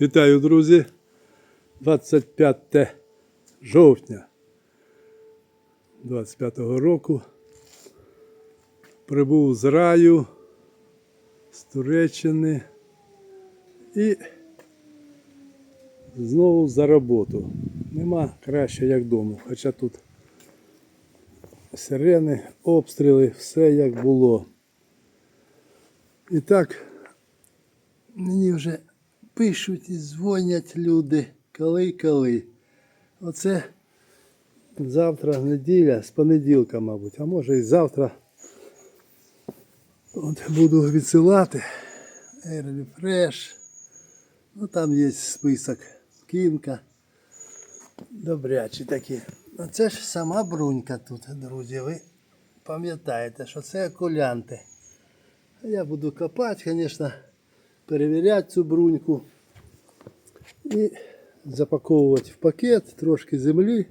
Вітаю, друзі! 25 жовтня 25-го року. Прибув з раю з Туреччини і знову за роботу. Нема краще, як вдома. Хоча тут сирени, обстріли, все як було. І так, мені вже пишуть і дзвонять люди, коли-коли. Оце завтра неділя, з понеділка, мабуть, а може і завтра От буду відсилати Early Fresh. Ну там є список кінка. Добрячі такі. Ну це ж сама брунька тут, друзі. Ви пам'ятаєте, що це окулянти. Я буду копати, звісно, перевіряти цю бруньку і запаковувати в пакет трошки землі.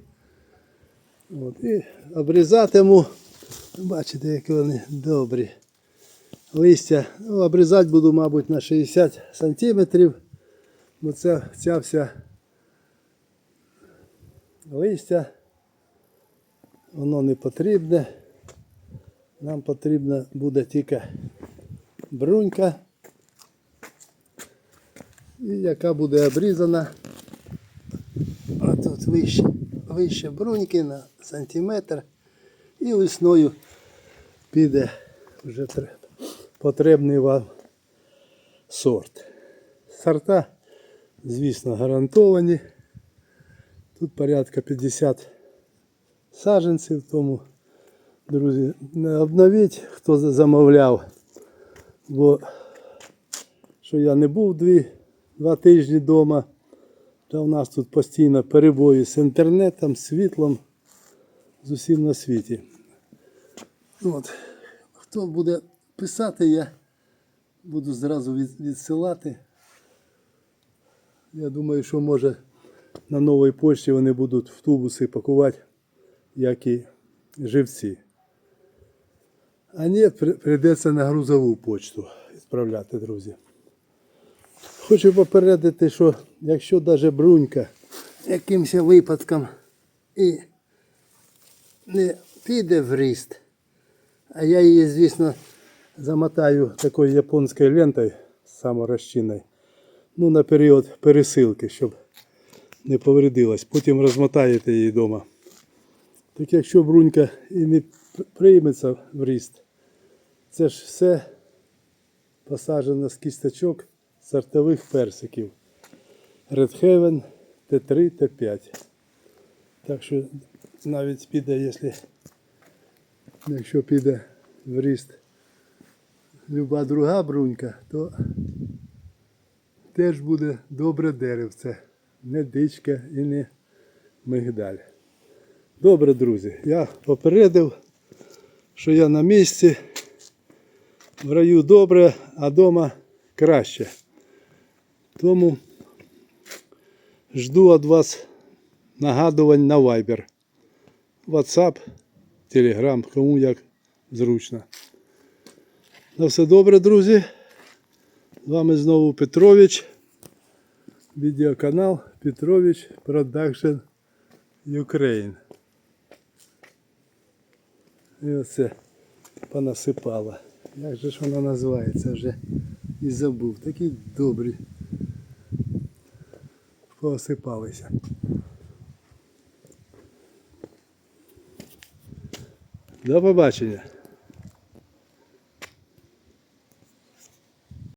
От, і обрізатиму. Бачите, які вони добрі. Листя. Ну, обрізати буду, мабуть, на 60 сантиметрів. Бо це ця вся листя. Воно не потрібне. Нам потрібна буде тільки брунька, і яка буде обрізана. А тут вище, вище бруньки на сантиметр. І весною піде вже потрібний вам сорт. Сорта, звісно, гарантовані. Тут порядка 50 саджанців, тому, друзі, не обновіть, хто замовляв. Бо що я не був дві, два тижні вдома, та у нас тут постійно перебої з інтернетом, світлом, з усім на світі. От. Хто буде писати, я буду зразу відсилати. Я думаю, що може на новій почті вони будуть в тубуси пакувати, як і живці. А ні, прийдеться на грузову почту відправляти, друзі. Хочу попередити, що якщо навіть брунька якимось випадком і не піде в ріст, а я її, звісно, замотаю такою японською лентою саморозчинною, ну, на період пересилки, щоб не повредилась. Потім розмотаєте її вдома. Так якщо брунька і не прийметься в ріст, це ж все посаджено з кісточок сортових персиків. Red Heaven Т3, Т5. Так що навіть піде, якщо, піде в ріст люба друга брунька, то теж буде добре деревце. Не дичка і не мигдаль. Добре, друзі, я попередив, що я на місці. В раю добре, а вдома краще. Тому жду від вас нагадувань на Viber. WhatsApp, Telegram, кому як зручно. На все добре, друзі. З вами знову Петрович. Відеоканал Петрович Production Ukraine. І оце понасипало. Як же ж вона називається вже і забув. Такі добрі. Посипалися. До побачення.